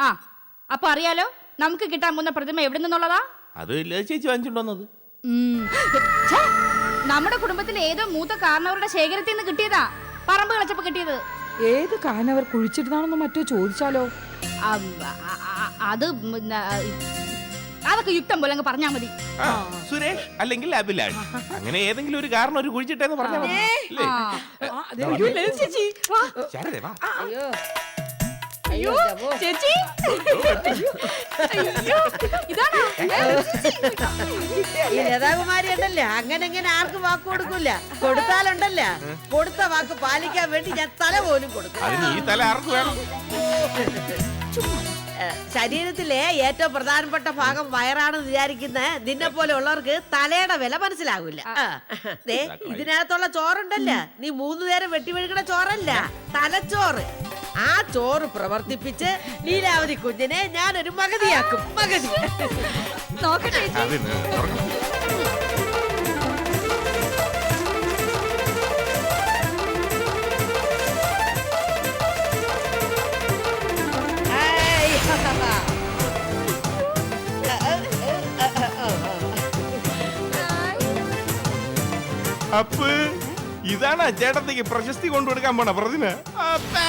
ആ അപ്പൊ അറിയാലോ നമുക്ക് കിട്ടാൻ പോകുന്ന പ്രതിമ എവിടെ നിന്നുള്ളതാ? അത് ലത ചേച്ചി വാങ്ങിച്ചുണ്ടോന്നത് ഉം. ഛേ, നമ്മുടെ കുടുംബത്തിലെ ഏതോ മൂത്ത കാരണവരുടെ ശേഖരത്തിൽ നിന്ന് കിട്ടിയതാ. പറമ്പ് കളച്ചപ്പോ കിട്ടിയത്. ഏത് കാരണവർ കുഴിച്ചിരുന്നാണെന്ന് മറ്റോ ചോദിച്ചാലോ? അത് പിന്നെ, അതൊക്കെ യുക്തം പോലെ അങ്ങ് പറഞ്ഞാ മതി. ആ, സുരേഷ് അല്ലെങ്കിൽ അഭിലാഷ്. അങ്ങനെ ഏതെങ്കിലും ഒരു കാരണം ഒരു കുഴിച്ചിട്ടെന്ന് പറഞ്ഞാൽ മതി. അല്ലേ? ആ. ചേച്ചി? ശാരദേ, വാ. അയ്യോ. അയ്യോ ചേച്ചി അയ്യോ ഇതാണോ ഈ ലതാകുമാരി ഉണ്ടല്ലേ അങ്ങനെ അങ്ങനെ ആർക്കും വാക്ക് കൊടുക്കൂല? കൊടുത്താലുണ്ടല്ല? കൊടുത്ത വാക്ക് പാലിക്കാൻ വേണ്ടി ഞാൻ തല പോലും കൊടുക്കും അതിന് ഈ തല ആർക്ക് വേണം? ശരീരത്തിലെ ഏറ്റവും പ്രധാനപ്പെട്ട ഭാഗം വയറാണെന്ന് വിചാരിക്കുന്ന നിന്നെ പോലെ ഉള്ളവർക്ക് തലയുടെ വില മനസ്സിലാകൂല. ദേ ഇതിനകത്തുള്ള ചോറുണ്ടല്ല? നീ മൂന്നു നേരം വെട്ടി വെട്ടിവെഴുകണ ചോറല്ല. തലച്ചോറ്. ആ ചോറ് പ്രവർത്തിപ്പിച്ച് ലീലാവതി കുഞ്ഞിനെ ഞാനൊരു ഒരു മകതിയാക്കും നോക്കട്ടെ തുറക്ക്. ഏയ്. അപ്പ് ഇതാണ് ചേട്ടത്തേക്ക് പ്രശസ്തി കൊണ്ടുകൊടുക്കാൻ പോണ പ്രതിന് അപ്പേ.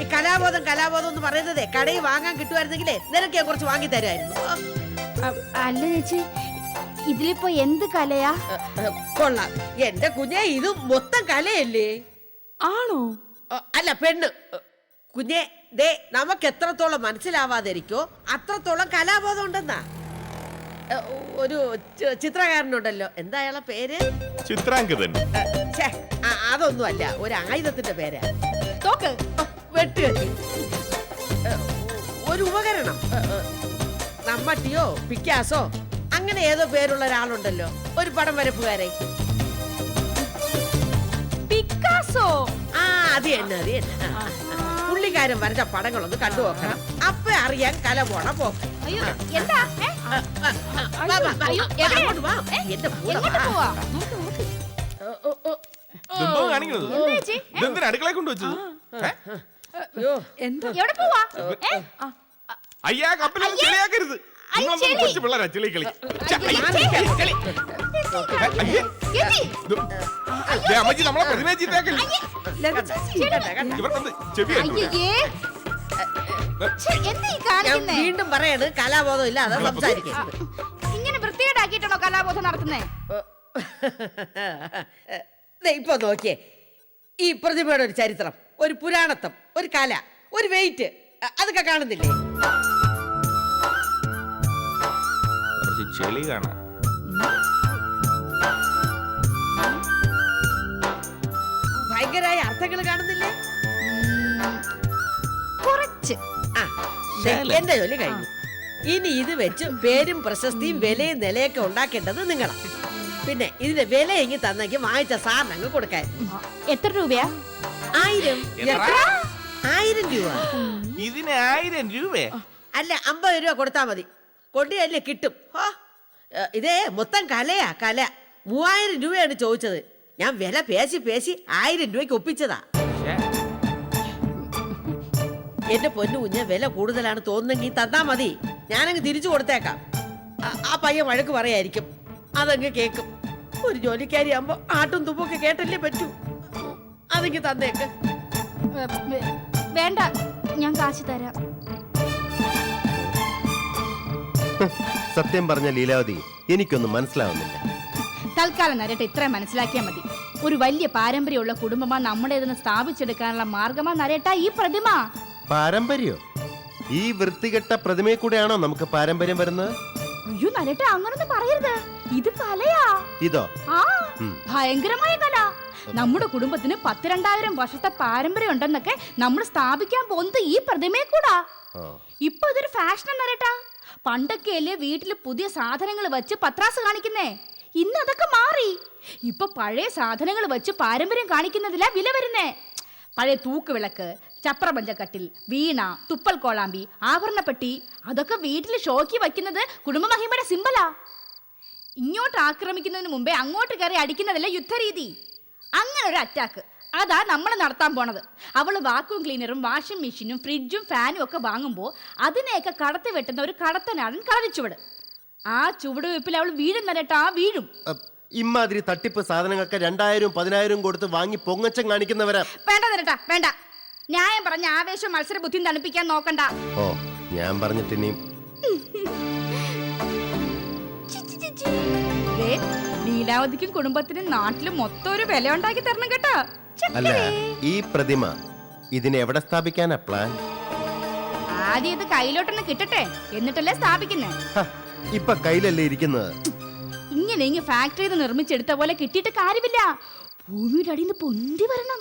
ഈ കലാബോധം കലാബോധം എന്ന് പറയുന്നതേ കടയിൽ വാങ്ങാൻ കിട്ടുമായിരുന്നെങ്കിലേ നിനക്ക് ഞാൻ കുറച്ച് വാങ്ങി തരായിരുന്നു അല്ല ചേച്ചി ഇതിലിപ്പോ എന്ത് കലയാ? കൊള്ളാം. എന്റെ കുഞ്ഞെ ഇത് മൊത്തം കലയല്ലേ? ആണോ? അല്ല പെണ്ണ്. കുഞ്ഞെ ദേ നമുക്ക് എത്രത്തോളം മനസ്സിലാവാതിരിക്കോ അത്രത്തോളം കലാബോധം ഉണ്ടെന്നാ. ഒരു ചിത്രകാരനുണ്ടല്ലോ. എന്താ അയാളെ പേര്? ചിത്രാങ്കിതൻ അതൊന്നും അല്ല ഒരു ആയുധത്തിന്റെ പേരാ. തോക്ക് വെട്ടുകത്തി ഒരു ഉപകരണം. നമ്മട്ടിയോ പിക്കാസോ അങ്ങനെ ഏതോ പേരുള്ള ഒരാളുണ്ടല്ലോ. ഒരു പടം വരപ്പുകാരെ പിക്കാസോ? ആ അത് തന്നെ അത് തന്നെ. പുള്ളിക്കാരൻ വരച്ച പടങ്ങളൊന്ന് കണ്ടു നോക്കണം. അപ്പൊ അറിയാൻ കല പോണ പോക്ക്. അയ്യോ എന്താ? അയ്യോ, എവിടെ? എങ്ങോട്ട് പോവാ? ഓ, ഓ, ഓ. ഇതെന്തോ കാണിക്കുന്നത്? എന്താ ചേച്ചി? ഇതെന്തിനാ അടുക്കളയെ കൊണ്ടുവച്ചത്? ഏ? അയ്യോ. എന്താ? എവിടെ പോവാ? ഏ? അയ്യാ കപ്പലൊന്നും ചെളിയാക്കരുത്. അയ്യ, നിങ്ങളൊന്നും ചെളി. കൊച്ചു പിള്ളേരാ ചെളി കളി. ഛെ, അയ്യ, അയ്യ, ചെളി. അയ്യേ. ചേച്ചി! ഇത് ദേ, അമ്മച്ചി നമ്മളെ പ്രതിമയെ ചീത്തയാക്കല്ലേ? ലത ചേച്ചി. ഇവർക്കൊന്ന് ചെവി കേട്ടൂടെ? അയ്യേ ഛെ, എന്താ ഈ ഞാൻ കാണിക്കുന്നേ വീണ്ടും പറയാണ് കലാബോധം ഇല്ല അതാ സംസാരിക്കുന്നത് ഇങ്ങനെ വൃത്തികേടാക്കിയിട്ടാണോ കലാബോധം നടത്തുന്നേ? ദേ, ഇപ്പൊ നോക്കിയേ. ഈ പ്രതിമയുടെ ഒരു ചരിത്രം ഒരു പുരാണത്വം ഒരു കല ഒരു വെയിറ്റ് അതൊക്കെ കാണുന്നില്ലേ? കുറച്ച് ചെളി കാണാം. ഭയങ്കരമായ അർത്ഥങ്ങൾ കാണുന്നില്ലേ? കുറച്ച് ആ ദേ, എന്റെ ജോലി കഴിഞ്ഞു. ഇനി ഇത് വെച്ച് പേരും പ്രശസ്തിയും വിലയും നിലയൊക്കെ ഉണ്ടാക്കേണ്ടത് നിങ്ങളാണ് പിന്നെ ഇതിന്റെ വില എങ്ങി തന്നെങ്കിൽ വാങ്ങിച്ച സാറിന് അങ്ങ് കൊടുക്കാൻ എത്ര രൂപയാ? ആയിരം. എത്ര? ആയിരം രൂപ. ഇതിന് ആയിരം രൂപ? അല്ല അമ്പത് രൂപ കൊടുത്താ മതി. കൊണ്ടിയല്ലേ കിട്ടും. ഹോ ഏ, ഇതേ മൊത്തം കലയാ കല. മൂവായിരം രൂപയാണ് ചോദിച്ചത്. ഞാൻ വില പേശി പേശി ആയിരം രൂപയ്ക്ക് ഒപ്പിച്ചതാ. എന്റെ പൊന്നു കുഞ്ഞ് വില കൂടുതലാണ് തോന്നുന്നെങ്കിൽ തന്നാ മതി. ഞാനങ്ങ് തിരിച്ചു കൊടുത്തേക്കാം. ആ- പയ്യൻ വഴക്ക് പറയായിരിക്കും. അതങ്ങ് കേക്കും. ഒരു ജോലിക്കാരി ആകുമ്പോ ആട്ടും തുപ്പൊക്കെ കേട്ടല്ലേ പറ്റൂ. അതെങ്കിൽ തന്നേക്ക്. വേണ്ട ഞാൻ കാശ് തരാം. സത്യം പറഞ്ഞ ലീലാവതി എനിക്കൊന്നും മനസ്സിലാവുന്നില്ല. തൽക്കാലം നരട്ടെ ഇത്ര മനസ്സിലാക്കിയാൽ മതി. ഒരു വലിയ പാരമ്പര്യമുള്ള കുടുംബമാ നമ്മുടേതെന്ന് സ്ഥാപിച്ചെടുക്കാനുള്ള മാർഗമാ നരേട്ട ഈ പ്രതിമ. പാരമ്പര്യോ? ഈ വൃത്തികെട്ട പ്രതിമയെ കൂടെയാണോ നമുക്ക് പാരമ്പര്യം വരുന്നത്? അയ്യോ അങ്ങനൊന്നും പറയരുത്. ഇത് കലയാ. ഇതോ? ആ ഭയങ്കരമായ കല. നമ്മുടെ കുടുംബത്തിന് പത്ത് രണ്ടായിരം വർഷത്തെ പാരമ്പര്യം ഉണ്ടെന്നൊക്കെ നമ്മൾ സ്ഥാപിക്കാൻ പോകുന്നത് ഈ പ്രതിമയെ കൂടാ. ഇപ്പൊ ഇതൊരു ഫാഷൻ എന്നരട്ടാ പണ്ടൊക്കെ അല്ലേ വീട്ടിൽ പുതിയ സാധനങ്ങൾ വെച്ച് പത്രാസ് കാണിക്കുന്നേ? ഇന്ന് അതൊക്കെ മാറി. ഇപ്പൊ പഴയ സാധനങ്ങൾ വെച്ച് പാരമ്പര്യം കാണിക്കുന്നതിലാ വില വരുന്നേ. പഴയ തൂക്കുവിളക്ക് ചപ്രപഞ്ചക്കട്ടിൽ വീണ തുപ്പൽ കോളാമ്പി ആഭരണപ്പെട്ടി അതൊക്കെ വീട്ടിൽ ഷോക്കി വയ്ക്കുന്നത് കുടുംബമഹിമയുടെ സിമ്പലാ. ഇങ്ങോട്ട് ആക്രമിക്കുന്നതിന് മുമ്പേ അങ്ങോട്ട് കയറി അടിക്കുന്നതല്ല യുദ്ധരീതി. അങ്ങനെ ഒരു അറ്റാക്ക് അതാ നമ്മൾ നടത്താൻ പോണത്. അവൾ വാക്യൂം ക്ലീനറും വാഷിംഗ് മെഷീനും ഫ്രിഡ്ജും ഫാനും ഒക്കെ വാങ്ങുമ്പോൾ അതിനെയൊക്കെ കടത്തി വെട്ടുന്ന ഒരു കടത്തനാടൻ കളരിച്ചുവട് ആ ചുവടുവെപ്പിൽ അവൾ വീഴും തരട്ടാ വീഴും. അ, ഇമ്മാതിരി തട്ടിപ്പ് സാധനങ്ങൾക്ക് രണ്ടായിരം പതിനായിരം കൊടുത്ത് വാങ്ങി പൊങ്ങച്ചം കാണിക്കുന്നവരാ. വേണ്ട തരട്ടാ വേണ്ട. ന്യായം പറഞ്ഞ ആവേശം മത്സര ബുദ്ധിയും തണുപ്പിക്കാൻ നോക്കണ്ട. ഓ ഞാൻ പറഞ്ഞിട്ട് ഇനിയും. ദേ, ലീലാവതിക്കും കുടുംബത്തിനും നാട്ടിലും മൊത്തം ഒരു വില ഉണ്ടാക്കി തരണം കേട്ടോ. അല്ല ഈ പ്രതിമ ഇതിനെ എവിടെ സ്ഥാപിക്കാനാ പ്ലാൻ ആദ്യം ഇത് കയ്യിലോട്ടൊന്ന് കിട്ടട്ടെ. എന്നിട്ടല്ലേ സ്ഥാപിക്കുന്നേ. ഹ, ഇപ്പൊ കയ്യിലല്ലേ ഇരിക്കുന്നത്? ഇങ്ങനെ ഇങ്ങ് ഫാക്ടറിയിൽ നിന്ന് നിർമ്മിച്ചെടുത്ത പോലെ കിട്ടിയിട്ട് കാര്യമില്ല. ഭൂമിയുടെ അടിയിൽ നിന്ന് പൊന്തി വരണം.